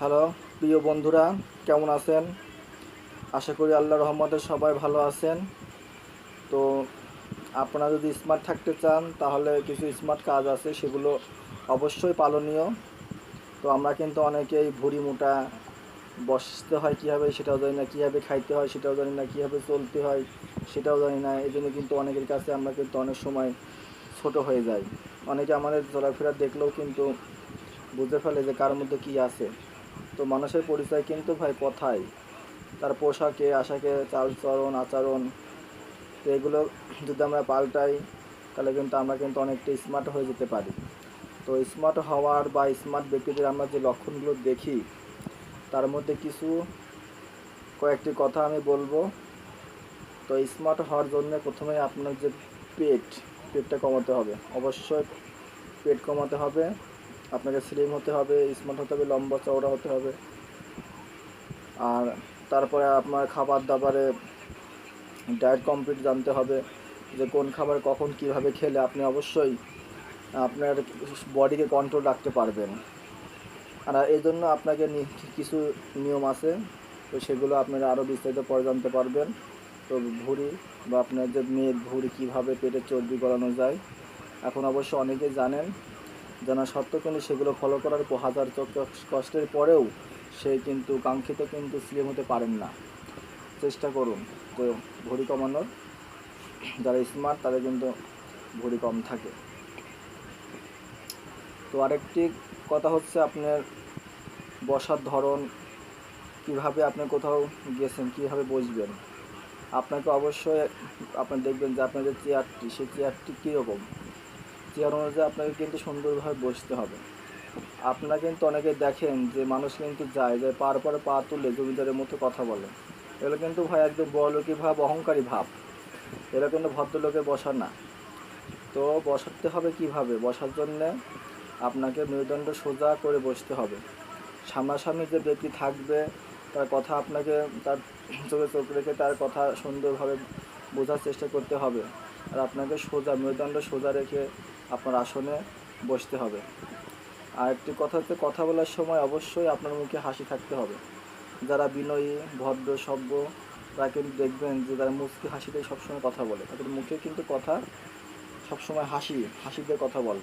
Hello, প্রিয় বন্ধুরা, কেমন আছেন? আশা করি আল্লাহ রহমতে সবাই ভালো আছেন। তো আপনারা যদি স্মার্ট থাকতে চান, তাহলে কিছু স্মার্ট কাজ আছে, সেগুলো অবশ্যই পালনীয় তো আমরা কিন্তু অনেকেই ভুড়ি মোটা, বসতে হয় কীভাবে সেটাও জানি না, কীভাবে খাইতে হয় সেটাও জানি না, কীভাবে চলতে হয় সেটাও জানি না এই জন্য কিন্তু অনেকের কাছে আমরা কিন্তু অনেক সময় ছোট হয়ে যাই। অনেকে আমাদের চলাফেরা দেখলেও কিন্তু বুঝতে ফেলে যে কার মধ্যে কী আছে। তো মানুষের পরিচয় কিন্তু ভাই কথায় তার পোশাকে, আশাকে চালচরণ আচরণ, তো এগুলো যদি আমরা পাল্টাই, তাহলে কিন্তু আমরা কিন্তু অনেকটা স্মার্ট হয়ে যেতে পারি। তো স্মার্ট হওয়ার বা স্মার্ট ব্যক্তিদের আমরা যে লক্ষণগুলো দেখি, তার মধ্যে কিছু, কয়েকটি কথা আমি বলব। তো স্মার্ট হওয়ার জন্য প্রথমে আপনার যে পেট, পেটটা কমাতে হবে। অবশ্যই পেট কমাতে হবে। আপনাকে স্লিম হতে হবে স্মার্ট হতে হবে, লম্বা চওড়া হতে হবে। আর তারপরে আপনার খাবার দাবারে ডায়েট কমপ্লিট জানতে হবে যে কোন খাবার কখন কীভাবে খেলে আপনি অবশ্যই আপনার বডিকে কন্ট্রোল রাখতে পারবেন। আর এই জন্য আপনাকে কিছু নিয়ম আছে, তো সেগুলো আপনারা আরও বিস্তারিত পরে জানতে পারবেন। তো ভুঁড়ি বা আপনার যে মেদ, ভুঁড়ি কীভাবে পেটের চর্বি গলানো যায়, এখন অবশ্য অনেকে জানেন জানা সত্ত্বেও কিন্তু সেগুলো ফলো করার পর হাজার কষ্টের পরেও সে কিন্তু কাঙ্ক্ষিত কিন্তু স্লিম হতে পারেন না। চেষ্টা করুন। ভুঁড়ি কমানোর, যারা স্মার্ট তাদের কিন্তু ভুঁড়ি কম থাকে। তো আরেকটি কথা হচ্ছে আপনার বসার ধরন, কীভাবে আপনি কোথাও গেছেন, কীভাবে বসবেন। আপনাকে অবশ্যই, আপনি দেখবেন যে আপনার যে চেয়ারটি সেই চেয়ারটি কীরকম? চেয়ার অনুযায়ী আপনাকে কিন্তু সুন্দরভাবে বসতে হবে। আপনারা কিন্তু অনেকে দেখেন যে মানুষ কিন্তু যায় যে পার পরে পা তুলে জমিদারের মতো কথা বলে। এগুলো কিন্তু ভাই একদম বড়লোকি ভাব, অহংকারী ভাব। এরা কিন্তু ভদ্রলোকে বসা না। তো বসাতে হবে কীভাবে? বসার জন্যে আপনাকে মেরুদণ্ড সোজা করে বসতে হবে। সামনাসামনি যে ব্যক্তি থাকবে, তার কথা আপনাকে, তার চোখে চোখ রেখে তার কথা সুন্দরভাবে বোঝার চেষ্টা করতে হবে। আর আপনাকে সোজা, মেরুদণ্ড সোজা রেখে আপনার আসনে বসতে হবে। আর একটি কথা হচ্ছে কথা বলার সময় অবশ্যই আপনার মুখে হাসি থাকতে হবে। যারা বিনয়ী, ভদ্র, সভ্য, তারা কিন্তু দেখবেন যে তারা মুখকে হাসিতে সবসময় কথা বলে। তাদের মুখে কিন্তু কথা সবসময় হাসি হাসি কথা বলে।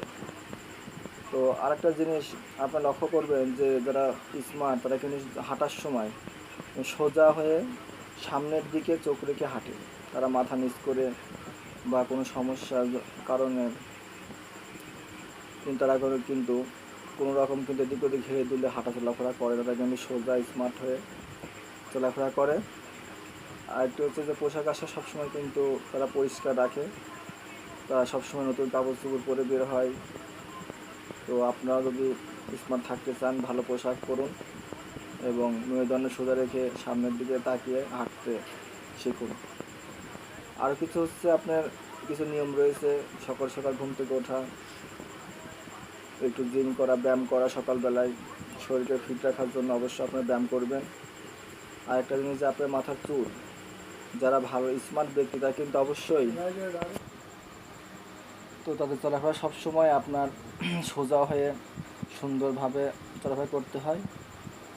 তো আরেকটা জিনিস আপনারা লক্ষ্য করবেন যে যারা স্মার্ট তারা কিন্তু হাঁটার সময় সোজা হয়ে সামনের দিকে চোখ রেখে হাঁটে। তারা মাথা নিচ করে বা কোনো সমস্যার কারণে কিন্তু তারা কোনো কিন্তু কোনো রকম কিন্তু এদিক ওদিক ঘিরে দিলে হাঁটা চলাফেরা করে তারা কিন্তু সোজা স্মার্ট হয়ে চলাফেরা করে। আর একটু হচ্ছে যে পোশাক আশাক সবসময় কিন্তু তারা পরিষ্কার রাখে। তারা সবসময় নতুন কাপড় চোপড় পরে বের হয়। তো আপনারা যদি স্মার্ট থাকতে চান, ভালো পোশাক পরুন এবং মেরুদণ্ড সোজা রেখে সামনের দিকে তাকিয়ে হাঁটতে শিখুন। আর কিছু হচ্ছে আপনার কিছু নিয়ম রয়েছে, সকাল সকাল ঘুম থেকে ওঠা। একটু জিম করা, ব্যায়াম করা সকালবেলায়। শরীরকে ফিট রাখার জন্য অবশ্যই আপনার ব্যায়াম করবেন। আর একটা জিনিস যে আপনার মাথার চুল। যারা ভালো স্মার্ট ব্যক্তি, তারা কিন্তু অবশ্যই তো তাদের চলাফেরা সবসময় আপনার সোজা হয়ে, সুন্দরভাবে চলাফেরা করতে হয়।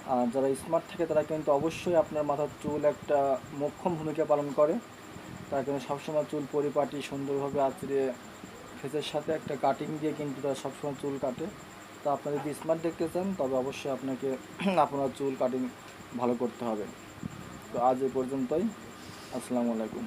আর যারা স্মার্ট থাকে, তারা কিন্তু অবশ্যই আপনার মাথার চুল একটা মোক্ষম ভূমিকা পালন করে। তারা কিন্তু সবসময় চুল পরিপাটি, সুন্দরভাবে আঁচড়ে ফেসের সাথে একটা কাটিং দিয়ে কিন্তু তারা সবসময় চুল কাটে। তো আপনি যদি স্মার্ট দেখতে চান, তবে অবশ্যই আপনাকে আপনার চুল কাটিং ভালো করতে হবে। তো আজ এ পর্যন্তই। আসসালামু আলাইকুম।